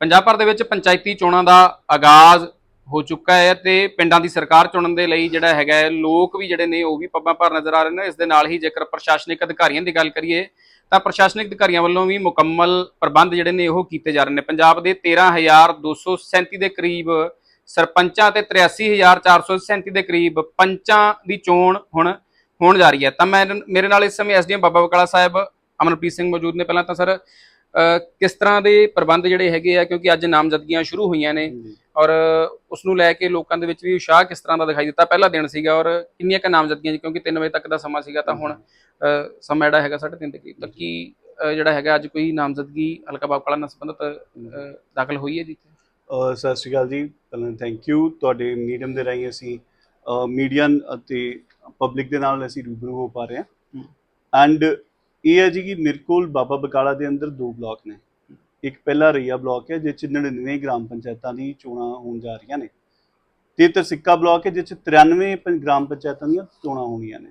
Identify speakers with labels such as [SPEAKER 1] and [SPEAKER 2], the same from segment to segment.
[SPEAKER 1] ਪੰਜਾਬ ਭਰ ਦੇ ਵਿੱਚ ਪੰਚਾਇਤੀ ਚੋਣਾਂ ਦਾ ਆਗਾਜ਼ ਹੋ ਚੁੱਕਾ ਹੈ ਤੇ ਪਿੰਡਾਂ ਦੀ ਸਰਕਾਰ ਚੁਣਨ ਦੇ ਲਈ ਜਿਹੜਾ ਹੈਗਾ ਹੈ, ਲੋਕ ਵੀ ਜਿਹੜੇ ਨੇ ਉਹ ਵੀ ਪੱਬਾਂ ਭਰ ਨਜ਼ਰ ਆ ਰਹੇ ਨੇ। ਇਸ ਦੇ ਨਾਲ ਹੀ ਜੇਕਰ ਪ੍ਰਸ਼ਾਸਨਿਕ ਅਧਿਕਾਰੀਆਂ ਦੀ ਗੱਲ ਕਰੀਏ ਤਾਂ ਪ੍ਰਸ਼ਾਸਨਿਕ ਅਧਿਕਾਰੀਆਂ ਵੱਲੋਂ ਵੀ ਮੁਕੰਮਲ ਪ੍ਰਬੰਧ ਜਿਹੜੇ ਨੇ ਉਹ ਕੀਤੇ ਜਾ ਰਹੇ ਨੇ। ਪੰਜਾਬ ਦੇ 13237 ਦੇ ਕਰੀਬ ਸਰਪੰਚਾਂ ਤੇ 83437 ਦੇ ਕਰੀਬ ਪੰਚਾਂ ਦੀ ਚੋਣ ਹੁਣ ਹੋਣ ਜਾ ਰਹੀ ਹੈ। ਤਾਂ ਮੈਂ ਮੇਰੇ ਨਾਲ ਇਸ ਸਮੇਂ ਐਸਡੀਐਮ ਬਾਬਾ ਬਕਾਲਾ ਸਾਹਿਬ ਅਮਨਪ੍ਰੀਤ ਸਿੰਘ ਮੌਜੂਦ ਨੇ। ਪਹਿਲਾਂ ਤਾਂ ਸਰ ਕਿਸ ਤਰ੍ਹਾਂ ਦੇ ਪ੍ਰਬੰਧ ਜਿਹੜੇ ਹੈਗੇ ਆ? ਕਿਉਂਕਿ ਅੱਜ ਨਾਮਜ਼ਦਗੀਆਂ ਸ਼ੁਰੂ ਹੋਈਆਂ ਨੇ ਔਰ ਉਸ ਨੂੰ ਲੈ ਕੇ ਲੋਕਾਂ ਦੇ ਵਿੱਚ ਵੀ ਉਤਸ਼ਾਹ ਕਿਸ ਤਰ੍ਹਾਂ ਦਾ ਦਿਖਾਈ ਦਿੱਤਾ? ਪਹਿਲਾ ਦਿਨ ਸੀਗਾ ਔਰ ਕਿੰਨੀਆਂ ਕੁ ਨਾਮਜ਼ਦਗੀਆਂ ਜੀ? ਕਿਉਂਕਿ 3 ਵਜੇ ਤੱਕ ਦਾ ਸਮਾਂ ਸੀਗਾ ਤਾਂ ਹੁਣ ਸਮਾਂ ਜਿਹੜਾ ਹੈਗਾ 3:30 ਦੇ ਕਰੀਬ। ਤਾਂ ਕੀ ਅਹ ਜਿਹੜਾ ਹੈਗਾ ਅੱਜ ਕੋਈ ਨਾਮਜ਼ਦਗੀ ਹਲਕਾ ਬਾਬਾ ਨਾਲ ਸੰਬੰਧਿਤ ਦਾਖਲ ਹੋਈ ਹੈ ਜੀ
[SPEAKER 2] ਸਤਿ ਸ਼੍ਰੀ ਅਕਾਲ ਜੀ। ਪਹਿਲਾਂ ਥੈਂਕ ਯੂ ਤੁਹਾਡੇ ਮੀਡੀਅਮ ਦੇ ਰਾਹੀਂ ਅਸੀਂ ਮੀਡੀਆ ਅਤੇ ਪਬਲਿਕ ਦੇ ਨਾਲ ਅਸੀਂ ਰੂਬਰੂ ਹੋ ਪਾ ਰਹੇ ਹਾਂ। ਐਂਡ ਇਹ ਹੈ ਜੀ ਕਿ ਮੇਰੇ ਕੋਲ ਬਾਬਾ ਬਕਾਲਾ ਦੇ ਅੰਦਰ ਦੋ ਬਲਾਕ ਨੇ। ਇੱਕ ਪਹਿਲਾ ਰਈਆ ਬਲਾਕ ਹੈ ਜਿਸ 'ਚ 99 ਗ੍ਰਾਮ ਪੰਚਾਇਤਾਂ ਦੀ ਚੋਣਾਂ ਹੋਣ ਜਾ ਰਹੀਆਂ ਨੇ ਤੇ ਤਰਸਿੱਕਾ ਬਲਾਕ ਹੈ ਜਿਸ 'ਚ 93 ਪੰ- ਗ੍ਰਾਮ ਪੰਚਾਇਤਾਂ ਦੀਆਂ ਚੋਣਾਂ ਹੋਣੀਆਂ ਨੇ।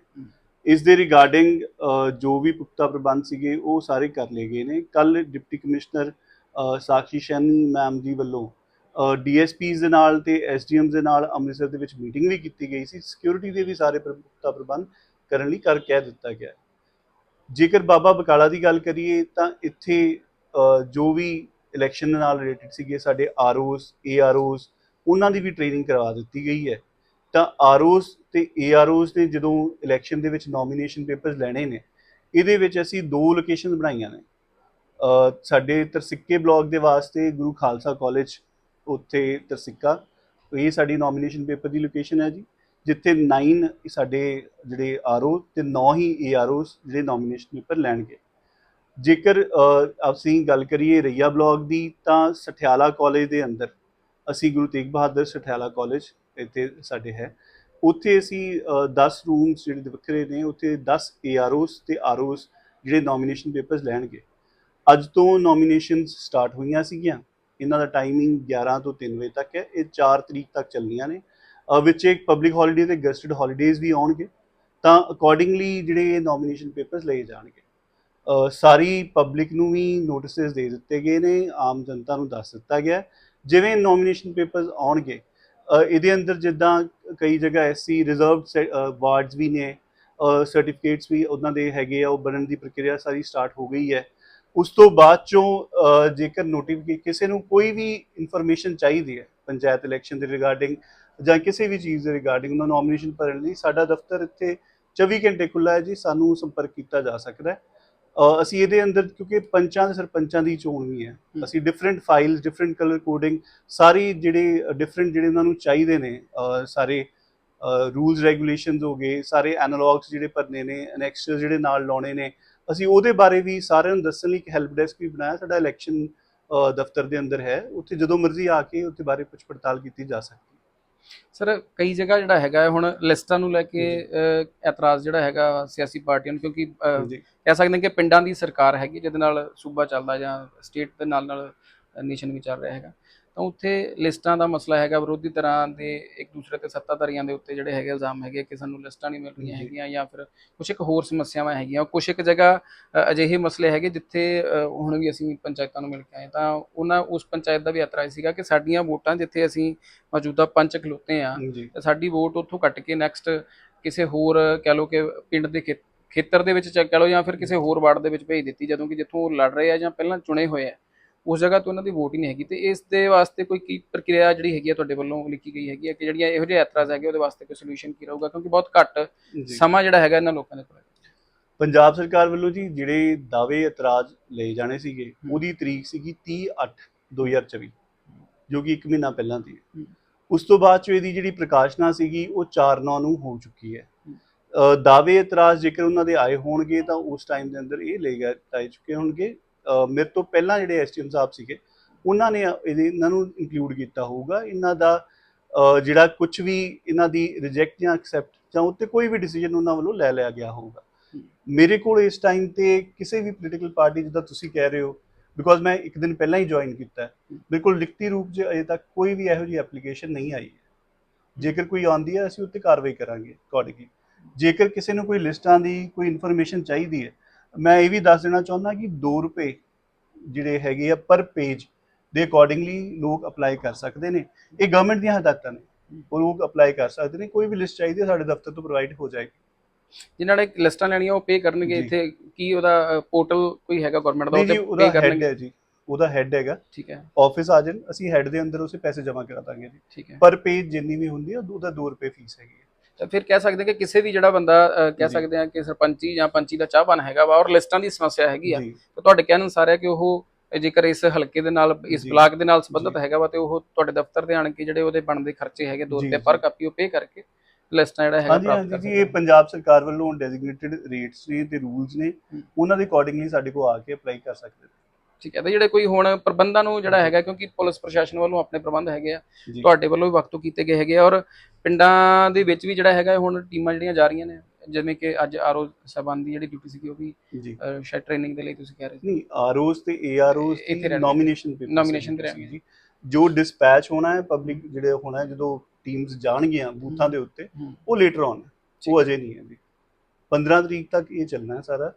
[SPEAKER 2] ਇਸ ਦੇ ਰਿਗਾਰਡਿੰਗ ਜੋ ਵੀ ਪੁਖਤਾ ਪ੍ਰਬੰਧ ਸੀਗੇ ਉਹ ਸਾਰੇ ਕਰ ਲਏ ਗਏ ਨੇ। ਕੱਲ deputy commissioner ah, Sakshi Saini ma'am ji ਵੱਲੋਂ ਡੀਐਸਪੀਜ਼ ਦੇ ਨਾਲ ਤੇ ਐਸਡੀਐਮਸ ਦੇ ਨਾਲ ਅੰਮ੍ਰਿਤਸਰ ਦੇ ਵਿੱਚ ਮੀਟਿੰਗ ਵੀ ਕੀਤੀ ਗਈ ਸੀ। ਸਿਕਿਉਰਿਟੀ ਦੇ ਵੀ ਸਾਰੇ ਪ੍ਰਬੰਧ ਕਰਨ ਲਈ ਕਰ ਕਹਿ ਦਿੱਤਾ ਗਿਆ ਹੈ। ਜੇਕਰ ਬਾਬਾ ਬਕਾਲਾ ਦੀ ਗੱਲ ਕਰੀਏ ਤਾਂ ਇੱਥੇ ਜੋ ਵੀ ਇਲੈਕਸ਼ਨ ਨਾਲ ਰਿਲੇਟਡ ਸੀਗੇ ਸਾਡੇ ਆਰਓਸ ਏਆਰਓਸ ਉਹਨਾਂ ਦੀ ਵੀ ਟ੍ਰੇਨਿੰਗ ਕਰਵਾ ਦਿੱਤੀ ਗਈ ਹੈ। ਤਾਂ ਆਰਓਸ ਤੇ ਏਆਰਓਸ ਨੇ ਜਦੋਂ ਇਲੈਕਸ਼ਨ ਦੇ ਵਿੱਚ ਨੋਮੀਨੇਸ਼ਨ ਪੇਪਰਸ ਲੈਣੇ ਨੇ, ਇਹਦੇ ਵਿੱਚ ਅਸੀਂ ਦੋ ਲੋਕੇਸ਼ਨ ਬਣਾਈਆਂ ਨੇ। ਸਾਡੇ ਤਰਸਿੱਕੇ ਬਲਾਕ ਦੇ ਵਾਸਤੇ ਗੁਰੂ ਖਾਲਸਾ ਕਾਲਜ ਉੱਥੇ ਤਰਸਿੱਕਾ। ਇਹ ਸਾਡੀ ਨੋਮੀਨੇਸ਼ਨ ਪੇਪਰ ਦੀ ਲੋਕੇਸ਼ਨ ਹੈ ਜੀ। ਜਿੱਥੇ 9 ਸਾਡੇ ਜਿਹੜੇ ਆਰਓ ਤੇ 9 ਹੀ ਏਆਰਓਸ ਜਿਹੜੇ ਨੋਮੀਨੇਸ਼ਨ ਪੇਪਰ ਲੈਣਗੇ। ਜੇਕਰ ਅਸੀਂ ਗੱਲ ਕਰੀਏ ਰਈਆ ਬਲਾਕ ਦੀ ਤਾਂ ਸਠਿਆਲਾ ਕਾਲਜ ਦੇ ਅੰਦਰ ਅਸੀਂ ਗੁਰੂ ਤੇਗ ਬਹਾਦਰ ਸਠਿਆਲਾ ਕਾਲਜ ਇੱਥੇ ਸਾਡੇ ਹੈ। ਉੱਥੇ ਅਸੀਂ ਅਹ, 10 ਰੂਮਸ ਜਿਹੜੇ ਵੱਖਰੇ ਨੇ ਉੱਥੇ 10 ਏਆਰਓਸ ਤੇ ਆਰਓਸ ਜਿਹੜੇ ਨੋਮੀਨੇਸ਼ਨ ਪੇਪਰਸ ਲੈਣਗੇ। ਅੱਜ ਤੋਂ ਨੋਮੀਨੇਸ਼ਨਸ ਸਟਾਰਟ ਹੋਈਆਂ ਸੀਗੀਆਂ। ਇਹਨਾਂ ਦਾ ਟਾਈਮਿੰਗ 11 ਤੋਂ 3 ਵਜੇ ਤੱਕ ਹੈ। ਇਹ 4 ਤਰੀਕ ਤੱਕ ਚੱਲਣੀਆਂ ਨੇ। ਵਿੱਚ ਇੱਕ ਪਬਲਿਕ ਹੌਲੀਡੇ ਤੇ ਗਸਟਡ ਹੌਲੀਡੇਜ਼ ਵੀ ਆਉਣਗੇ, ਤਾਂ ਅਕੋਰਡਿੰਗਲੀ ਜਿਹੜੇ ਨੋਮੀਨੇਸ਼ਨ ਪੇਪਰਸ ਲਏ ਜਾਣਗੇ ਸਾਰੀ ਪਬਲਿਕ ਨੂੰ ਵੀ ਨੋਟਿਸਸ ਦੇ ਦਿੱਤੇ ਗਏ ਨੇ, ਆਮ ਜਨਤਾ ਨੂੰ ਦੱਸ ਦਿੱਤਾ ਗਿਆ ਜਿਵੇਂ ਨੋਮੀਨੇਸ਼ਨ ਪੇਪਰਸ ਆਉਣਗੇ ਇਹਦੇ ਅੰਦਰ ਜਿੱਦਾਂ ਕਈ ਜਗ੍ਹਾ ਐਸੀ ਰਿਜ਼ਰਵਡ ਵਾਰਡਸ ਵੀ ਨੇ ਸਰਟੀਫਿਕੇਟਸ ਵੀ ਉਹਨਾਂ ਦੇ ਹੈਗੇ ਆ, ਉਹ ਬਣਨ ਦੀ ਪ੍ਰਕਿਰਿਆ ਸਾਰੀ ਸਟਾਰਟ ਹੋ ਗਈ ਹੈ। ਉਸ ਤੋਂ ਬਾਅਦ ਚੋਂ ਜੇਕਰ ਨੋਟੀਫਿਕੇ ਕਿਸੇ ਨੂੰ ਕੋਈ ਵੀ ਇਨਫੋਰਮੇਸ਼ਨ ਚਾਹੀਦੀ ਹੈ, ਪੰਚਾਇਤ ਇਲੈਕਸ਼ਨ ਦੇ ਰਿਗਾਰਡਿੰਗ ਜਾਂ ਕਿਸੇ ਵੀ ਚੀਜ਼ ਦੇ ਰਿਗਾਰਡਿੰਗ ਉਹਨਾਂ ਨੋਮੀਨੇਸ਼ਨ ਭਰਨ ਲਈ ਸਾਡਾ ਦਫ਼ਤਰ ਇੱਥੇ 24 ਘੰਟੇ ਖੁੱਲਾ ਹੈ ਜੀ ਸਾਨੂੰ ਸੰਪਰਕ ਕੀਤਾ ਜਾ ਸਕਦਾ ਹੈ ਅਸੀਂ ਇਹਦੇ ਅੰਦਰ ਕਿਉਂਕਿ ਪੰਚਾਂ ਤੇ ਸਰਪੰਚਾਂ ਦੀ ਚੋਣ ਵੀ ਹੈ। ਅਸੀਂ different files different colour coding ਸਾਰੀ ਜਿਹੜੇ ਡਿਫਰੈਂਟ ਜਿਹੜੇ ਉਹਨਾਂ ਨੂੰ ਚਾਹੀਦੇ ਨੇ ਸਾਰੇ ਰੂਲਸ ਰੈਗੂਲੇਸ਼ਨਸ ਹੋ ਗਏ ਸਾਰੇ ਐਨਾਲੌਗਸ ਜਿਹੜੇ ਭਰਨੇ ਨੇ ਅਨੈਕਸਟਰ ਜਿਹੜੇ ਨਾਲ ਲਾਉਣੇ ਨੇ ਅਸੀਂ ਉਹਦੇ ਬਾਰੇ ਵੀ ਸਾਰਿਆਂ ਨੂੰ ਦੱਸਣ ਲਈ ਇੱਕ ਹੈਲਪ ਡੈਸਕ ਵੀ ਬਣਾਇਆ ਸਾਡਾ ਇਲੈਕਸ਼ਨ ਦਫ਼ਤਰ ਦੇ ਅੰਦਰ ਹੈ ਉੱਥੇ ਜਦੋਂ ਮਰਜ਼ੀ ਆ ਕੇ ਉੱਥੇ ਬਾਰੇ ਪੁੱਛ ਪੜਤਾਲ ਕੀਤੀ ਜਾ ਸਕਦੀ ਹੈ
[SPEAKER 1] ਸਰ ਕਈ ਜਗ੍ਹਾ ਜਿਹੜਾ ਹੈਗਾ ਹੁਣ ਲਿਸਟਾਂ ਨੂੰ ਲੈ ਕੇ ਇਤਰਾਜ਼ ਜਿਹੜਾ ਹੈਗਾ ਸਿਆਸੀ ਪਾਰਟੀਆਂ ਨੂੰ ਕਿਉਂਕਿ ਕਹਿ ਸਕਦੇ ਹਾਂ ਕਿ ਪਿੰਡਾਂ ਦੀ ਸਰਕਾਰ ਹੈਗੀ ਜਿਹਦੇ ਨਾਲ ਸੂਬਾ ਚੱਲਦਾ ਜਾਂ ਸਟੇਟ ਦੇ ਨਾਲ ਨਾਲ ਨੇਸ਼ਨ ਵੀ ਚੱਲ ਰਿਹਾ ਹੈਗਾ। ਤਾਂ ਉੱਥੇ ਲਿਸਟਾਂ ਦਾ ਮਸਲਾ ਹੈਗਾ ਵਿਰੋਧੀ ਤਰ੍ਹਾਂ ਦੇ ਇੱਕ ਦੂਸਰੇ ਤੇ ਸੱਤਾਧਾਰੀਆਂ ਦੇ ਉੱਤੇ ਜਿਹੜੇ ਹੈਗੇ ਇਲਜ਼ਾਮ ਹੈਗੇ ਕਿ ਸਾਨੂੰ ਲਿਸਟਾਂ ਨਹੀਂ ਮਿਲ ਰਹੀਆਂ। ਹੈਗੀਆਂ ਜਾਂ ਫਿਰ ਕੁਝ ਇੱਕ ਹੋਰ ਸਮੱਸਿਆਵਾਂ ਹੈਗੀਆਂ। ਕੁਝ ਇੱਕ ਜਗ੍ਹਾ ਅਜਿਹੇ ਮਸਲੇ ਹੈਗੇ ਜਿੱਥੇ ਹੁਣ ਵੀ ਅਸੀਂ ਪੰਚਾਇਤਾਂ ਨੂੰ ਮਿਲ ਕੇ ਆਏ ਤਾਂ ਉਹਨਾਂ ਉਸ ਪੰਚਾਇਤ ਦਾ ਵੀ ਇਤਰਾਜ਼ ਸੀਗਾ ਕਿ ਸਾਡੀਆਂ ਵੋਟਾਂ ਜਿੱਥੇ ਅਸੀਂ ਮੌਜੂਦਾ ਪੰਚ ਖਲੋਤੇ ਆ ਤੇ ਸਾਡੀ ਵੋਟ ਉੱਥੋਂ ਕੱਟ ਕੇ ਨੈਕਸਟ ਕਿਸੇ ਹੋਰ ਕਹਿ ਲਓ ਕਿ ਪਿੰਡ ਦੇ ਖੇਤਰ ਦੇ ਵਿੱਚ ਚ- ਕਹਿ ਲਓ ਜਾਂ ਫਿਰ ਕਿਸੇ ਹੋਰ ਵਾਰਡ ਦੇ ਵਿੱਚ ਭੇਜ ਦਿੱਤੀ ਜਦੋਂ ਕਿ ਜਿੱਥੋਂ ਉਹ ਲੜ ਰਹੇ ਆ ਜਾਂ ਪਹਿਲਾਂ ਚੁਣੇ ਹੋਏ ਆ। ਉਸ ਜਗ੍ਹਾ ਤੋਂ ਉਹਨਾਂ ਦੀ ਵੋਟ ਹੀ ਨਹੀਂ ਹੈਗੀ ਤੇ ਇਸ ਦੇ ਵਾਸਤੇ ਕੋਈ ਕੀ ਪ੍ਰਕਿਰਿਆ ਜਿਹੜੀ ਹੈਗੀ ਆ ਤੁਹਾਡੇ ਵੱਲੋਂ ਲਿਖੀ ਗਈ ਹੈਗੀ ਆ ਕਿ ਜਿਹੜੀਆਂ ਇਹੋ ਜਿਹੇ ਇਤਰਾਜ਼ ਹੈਗੇ ਉਹਦੇ ਵਾਸਤੇ ਕੋਈ ਸੋਲੂਸ਼ਨ ਕੀ ਰਹੂਗਾ? ਕਿਉਂਕਿ ਬਹੁਤ ਘੱਟ ਸਮਾਂ ਜਿਹੜਾ ਹੈਗਾ ਇਹਨਾਂ ਲੋਕਾਂ ਦੇ ਕੋਲ
[SPEAKER 2] ਪੰਜਾਬ ਸਰਕਾਰ ਵੱਲੋਂ ਜੀ ਜਿਹੜੇ ਦਾਅਵੇ ਇਤਰਾਜ਼ ਲਏ ਜਾਣੇ ਸੀਗੇ। ਉਹਦੀ ਤਰੀਕ ਸੀਗੀ 30 8 2024 ਜੋ ਕਿ 1 ਮਹੀਨਾ ਪਹਿਲਾਂ ਦੀ। ਉਸ ਤੋਂ ਬਾਅਦ ਚ ਇਹਦੀ ਜਿਹੜੀ ਪ੍ਰਕਾਸ਼ਨਾ ਸੀਗੀ ਉਹ 4 9 ਨੂੰ ਹੋ ਚੁੱਕੀ ਹੈ। ਦਾਅਵੇ ਇਤਰਾਜ਼ ਜੇਕਰ ਉਹਨਾਂ ਦੇ ਆਏ ਹੋਣਗੇ ਤਾਂ ਉਸ ਟਾਈਮ ਦੇ ਅੰਦਰ ਇਹ ਲਏ ਗਏ ਚੁੱਕੇ ਹੋਣਗੇ। ਮੇਰੇ ਤੋਂ ਪਹਿਲਾਂ ਜਿਹੜੇ ਐਸਟੀਐਮ ਸਾਹਿਬ ਸੀਗੇ, ਉਹਨਾਂ ਨੇ ਇਹਦੇ, ਇਹਨਾਂ ਨੂੰ ਇਨਕਲੂਡ ਕੀਤਾ ਹੋਊਗਾ। ਇਹਨਾਂ ਦਾ ਜਿਹੜਾ ਕੁਝ ਵੀ ਇਹਨਾਂ ਦੀ ਰਿਜੈਕਟ ਜਾਂ ਐਕਸੈਪਟ ਜਾਂ ਉੱਤੇ ਕੋਈ ਵੀ ਡਿਸੀਜਨ ਉਹਨਾਂ ਵੱਲੋਂ ਲੈ ਲਿਆ ਗਿਆ ਹੋਊਗਾ। ਮੇਰੇ ਕੋਲ ਇਸ ਟਾਈਮ ਤੇ ਕਿਸੇ ਵੀ ਪੋਲੀਟੀਕਲ ਪਾਰਟੀ ਜਿੱਦਾਂ ਤੁਸੀਂ ਕਹਿ ਰਹੇ ਹੋ ਬਿਕੋਜ਼ ਮੈਂ ਇੱਕ ਦਿਨ ਪਹਿਲਾਂ ਹੀ ਜੁਆਇਨ ਕੀਤਾ ਹੈ, ਮੇਰੇ ਕੋਲ ਲਿਖਤੀ ਰੂਪ 'ਚ ਅਜੇ ਤੱਕ ਕੋਈ ਵੀ ਇਹੋ ਜਿਹੀ ਐਪਲੀਕੇਸ਼ਨ ਨਹੀਂ ਆਈ ਹੈ। ਜੇਕਰ ਕੋਈ ਆਉਂਦੀ ਹੈ, ਅਸੀਂ ਉੱਤੇ ਕਾਰਵਾਈ ਕਰਾਂਗੇ ਅਕੋਰਡਿੰਗਲੀ ਜੇਕਰ ਕਿਸੇ ਨੂੰ ਕੋਈ ਲਿਸਟਾਂ ਦੀ ਕੋਈ ਇਨਫੋਰਮੇਸ਼ਨ ਚਾਹੀਦੀ ਹੈ ਮੈਂ ਇਹ ਵੀ ਦੱਸ ਦੇਣਾ ਚਾਹੁੰਦਾ ਕਿ 2 ਰੁਪਏ ਜਿਹੜੇ ਹੈਗੇ ਆ ਪਰ ਪੇਜ ਦੇ ਅਕੋਰਡਿੰਗਲੀ ਲੋਕ ਅਪਲਾਈ ਕਰ ਸਕਦੇ ਨੇ। ਇਹ ਗਵਰਨਮੈਂਟ ਦੀਆਂ ਹਦਾਇਤਾਂ ਨੇ। ਉਹ ਲੋਕ ਅਪਲਾਈ ਕਰ ਸਕਦੇ ਨੇ। ਕੋਈ ਵੀ ਲਿਸਟ ਚਾਹੀਦੀ ਹੈ ਸਾਡੇ ਦਫ਼ਤਰ ਤੋਂ ਪ੍ਰੋਵਾਈਡ ਹੋ ਜਾਏਗੀ।
[SPEAKER 1] ਜਿਨ੍ਹਾਂ ਨੇ ਲਿਸਟਾਂ ਲੈਣੀਆਂ ਉਹ ਪੇ ਕਰਨਗੇ। ਇੱਥੇ। ਕੀ ਉਹਦਾ ਪੋਰਟਲ ਕੋਈ ਹੈਗਾ ਗਵਰਨਮੈਂਟ ਦਾ
[SPEAKER 2] ਉਹਦਾ
[SPEAKER 1] ਪੇ ਕਰਨਗੇ?
[SPEAKER 2] ਜੀ। ਉਹਦਾ ਹੈਡ ਹੈਗਾ।
[SPEAKER 1] ਠੀਕ ਹੈ।
[SPEAKER 2] ਆਫਿਸ ਆ ਜਾਣ ਅਸੀਂ ਹੈਡ ਦੇ ਅੰਦਰ ਉਸੇ ਪੈਸੇ ਜਮ੍ਹਾਂ ਕਰਾ ਦਾਂਗੇ ਜੀ।
[SPEAKER 1] ਠੀਕ ਹੈ।
[SPEAKER 2] ਪਰ ਪੇਜ ਜਿੰਨੀ ਵੀ ਹੁੰਦੀ ਹੈ ਉਹਦਾ 2 ਰੁਪਏ ਫੀਸ ਹੈਗੀ
[SPEAKER 1] ਤਾਂ ਫਿਰ ਕਹਿ ਸਕਦੇ ਕਿ ਕਿਸੇ ਵੀ ਜਿਹੜਾ ਬੰਦਾ ਕਹਿ। ਸਕਦੇ ਆ ਕਿ ਸਰਪੰਚੀ ਜਾਂ ਪੰਚੀ ਦਾ ਚਾਹਵਾਨ ਹੈਗਾ ਵਾ ਔਰ ਲਿਸਟਾਂ ਦੀ ਸਮੱਸਿਆ ਹੈਗੀ ਆ ਤਾਂ ਤੁਹਾਡੇ ਕਹਿਣ ਅਨੁਸਾਰ ਹੈ ਕਿ ਉਹ ਜੇਕਰ ਇਸ ਹਲਕੇ ਦੇ ਨਾਲ ਇਸ। ਬਲਾਕ ਦੇ ਨਾਲ ਸੰਬੰਧਿਤ। ਹੈਗਾ ਵਾ ਤੇ ਉਹ ਤੁਹਾਡੇ ਦਫ਼ਤਰ ਦੇ ਆਣ ਕੇ ਜਿਹੜੇ ਉਹਦੇ ਬਣਦੇ ਖਰਚੇ ਹੈਗੇ ਦੋ ਰੁਪਏ। ਪਰ ਕਾਪੀ ਉਹ ਪੇ ਕਰਕੇ ਲਿਸਟਾਂ ਜਿਹੜਾ ਹੈਗਾ ਪ੍ਰਾਪਤ ਕਰ
[SPEAKER 2] ਜੀ ਇਹ ਪੰਜਾਬ ਸਰਕਾਰ ਵੱਲੋਂ ਡੈਜ਼ਿਗਨੇਟਿਡ ਰੇਟਸ ਨੇ ਤੇ ਰੂਲਸ ਨੇ। ਉਹਨਾਂ ਦੇ ਅਕੋਰਡਿੰਗਲੀ ਸਾਡੇ ਕੋਲ ਆ ਕੇ ਅਪਲਾਈ ਕਰ ਸਕਦੇ ਨੇ
[SPEAKER 1] ਠੀਕ ਹੈ ਤੇ ਜਿਹੜੇ ਕੋਈ ਹੁਣ ਪ੍ਰਬੰਧਾਂ ਨੂੰ ਜਿਹੜਾ। ਹੈਗਾ ਕਿਉਂਕਿ ਪੁਲਿਸ ਪ੍ਰਸ਼ਾਸਨ ਵੱਲੋਂ ਆਪਣੇ ਪ੍ਰਬੰਧ ਹੈਗੇ ਆ ਤੁਹਾਡੇ ਵੱਲੋਂ ਵੀ ਵਕਤ ਕੀਤੇ ਗਏ ਹੈਗੇ ਔਰ ਪਿੰਡਾਂ ਦੇ ਵਿੱਚ ਵੀ ਜਿਹੜਾ ਹੈਗਾ ਹੁਣ ਟੀਮਾਂ ਜਿਹੜੀਆਂ ਜਾ ਰਹੀਆਂ ਨੇ ਜਿਵੇਂ ਕਿ ਅੱਜ ਆਰਓ ਸਾਹਿਬਾਨ ਦੀ ਜਿਹੜੀ ਡਿਊਟੀ ਸੀਗੀ ਉਹ ਵੀ ਸ਼ਾਇਦ ਟ੍ਰੇਨਿੰਗ ਦੇ ਲਈ ਤੁਸੀਂ ਕਹਿ ਰਹੇ ਸੀ
[SPEAKER 2] ਨਹੀਂ ਆਰਓਸ ਤੇ ਏਆਰਓਸ ਦੀ। ਨੋਮੀਨੇਸ਼ਨ ਪੇਪਰ
[SPEAKER 1] Nomination ਤੇ ਰਹਿਣਗੇ।
[SPEAKER 2] ਜੀ ਜੋ ਡਿਸਪੈਚ ਹੋਣਾ ਹੈ ਪਬਲਿਕ ਜਿਹੜੇ ਹੋਣਾ ਹੈ ਜਦੋਂ ਟੀਮਸ ਜਾਣਗੀਆਂ ਬੂਥਾਂ ਦੇ ਉੱਤੇ। ਉਹ ਲੇਟਰ ਆਨ ਉਹ ਅਜੇ ਨਹੀਂ ਹੈ ਜੀ 15 ਤਰੀਕ ਤੱਕ ਇਹ ਚੱਲਣਾ ਹੈ ਸਾਰਾ।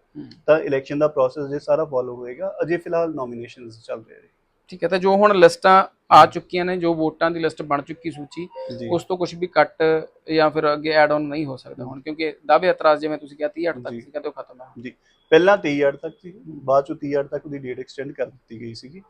[SPEAKER 2] ਤਾਂ ਇਲੈਕਸ਼ਨ ਦਾ ਪ੍ਰੋਸੈਸ ਜੇ ਸਾਰਾ ਫੋਲੋ ਹੋਏਗਾ। ਅਜੇ ਫਿਲਹਾਲ ਨੋਮੀਨੇਸ਼ਨਸ ਚੱਲ ਰਹੇ
[SPEAKER 1] ਠੀਕ ਹੈ ਤੇ ਜੋ ਹੁਣ ਲਿਸਟਾਂ ਆ ਚੁੱਕੀਆਂ ਨੇ ਜੋ ਵੋਟਾਂ ਦੀ ਲਿਸਟ ਬਣ ਚੁੱਕੀ ਸੂਚੀ
[SPEAKER 2] ਜੀ।
[SPEAKER 1] ਉਸ ਤੋਂ ਕੁਝ ਵੀ ਕੱਟ ਜਾਂ ਫਿਰ ਅੱਗੇ ਐਡ ਆਨ ਨਹੀਂ ਹੋ ਸਕਦਾ ਹੁਣ ਕਿਉਂਕਿ ਦਾਅਵੇ ਇਤਰਾਜ਼ ਜਿਵੇਂ ਤੁਸੀਂ ਕਿਹਾ 30 ਅੱਠ ਤੱਕ
[SPEAKER 2] ਜੀ।
[SPEAKER 1] ਸੀਗਾ ਤੇ ਉਹ ਖਤਮ ਹੈ
[SPEAKER 2] ਪਹਿਲਾਂ 23 ਅੱਠ ਤੱਕ ਸੀ ਬਾਅਦ ਚੋਂ 30 ਅੱਠ ਤੱਕ ਉਹਦੀ ਡੇਟ ਐਕਸਟੈਂਡ ਕਰ ਦਿੱਤੀ ਗਈ ਸੀਗੀ।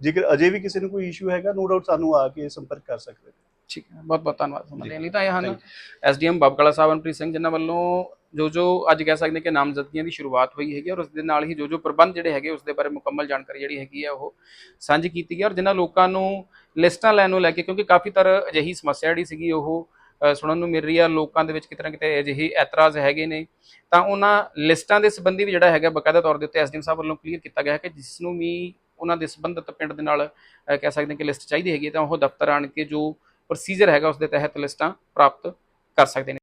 [SPEAKER 2] ਜੇਕਰ ਅਜੇ ਵੀ ਕਿਸੇ ਨੂੰ ਕੋਈ ਇਸ਼ੂ ਹੈਗਾ ਨੋ ਡਾਊਟ ਸਾਨੂੰ ਆ ਕੇ ਸੰਪਰਕ ਕਰ ਸਕਦੇ ਨੇ।
[SPEAKER 1] ਠੀਕ ਹੈ ਬਹੁਤ ਬਹੁਤ ਧੰਨਵਾਦ
[SPEAKER 2] ਜੀ।
[SPEAKER 1] ਦੇਣ ਲਈ। ਤਾਂ ਇਹ ਹਨ ਐਸਡੀਐਮ ਬਾਬਕਲਾ ਸਾਹਿਬ ਅਨਪ੍ਰੀਤ ਸਿੰਘ ਜਿਨ੍ਹਾਂ ਵੱਲੋਂ ਜੋ ਜੋ ਅੱਜ ਕਹਿ ਸਕਦੇ ਕਿ ਨਾਮਜ਼ਦਗੀਆਂ ਦੀ ਸ਼ੁਰੂਆਤ ਹੋਈ ਹੈਗੀ ਔਰ ਉਸ ਦੇ ਨਾਲ ਹੀ ਜੋ ਜੋ ਪ੍ਰਬੰਧ ਜਿਹੜੇ ਹੈਗੇ ਉਸ ਦੇ ਬਾਰੇ ਮੁਕੰਮਲ ਜਾਣਕਾਰੀ ਜਿਹੜੀ ਹੈਗੀ ਆ ਉਹ ਸਾਂਝੀ ਕੀਤੀ ਗਈ ਔਰ ਜਿਨ੍ਹਾਂ ਲੋਕਾਂ ਨੂੰ ਲਿਸਟਾਂ ਲੈਣ ਨੂੰ ਲੈ ਕੇ ਕਿਉਂਕਿ ਕਾਫੀ ਤਰ ਅਜਿਹੀ ਸਮੱਸਿਆ ਜਿਹੜੀ ਸੀਗੀ ਉਹ ਸੁਣਨ ਨੂੰ ਮਿਲ ਰਹੀ ਆ, ਲੋਕਾਂ ਦੇ ਵਿੱਚ ਕਿਤੇ ਨਾ ਕਿਤੇ ਅਜਿਹੇ ਐਤਰਾਜ਼ ਹੈਗੇ ਨੇ। ਤਾਂ ਉਹਨਾਂ ਲਿਸਟਾਂ ਦੇ ਸੰਬੰਧੀ ਵੀ ਜਿਹੜਾ ਹੈਗਾ ਬਕਾਇਦਾ ਤੌਰ ਦੇ ਉੱਤੇ ਐਸਡੀਐਮ ਸਾਹਿਬ ਵੱਲੋਂ ਕਲੀਅਰ ਕੀਤਾ ਗਿਆ ਹੈ ਕਿ ਜਿਸ ਨੂੰ ਵੀ ਉਹਨਾਂ ਦੇ ਸੰਬੰਧਿਤ ਪਿੰਡ ਦੇ ਨਾਲ ਕਹਿ ਸਕਦੇ ਹਾਂ ਕਿ ਲਿਸਟ ਚਾਹੀਦੀ ਹੈਗੀ ਤਾਂ ਉਹ ਦਫ਼ਤਰ ਆਣ ਕੇ ਜੋ ਪ੍ਰੋਸੀਜਰ ਹੈਗਾ ਉਸ ਦੇ ਤਹਿਤ ਲਿਸਟਾਂ ਪ੍ਰਾਪਤ ਕਰ ਸਕਦੇ ਨੇ।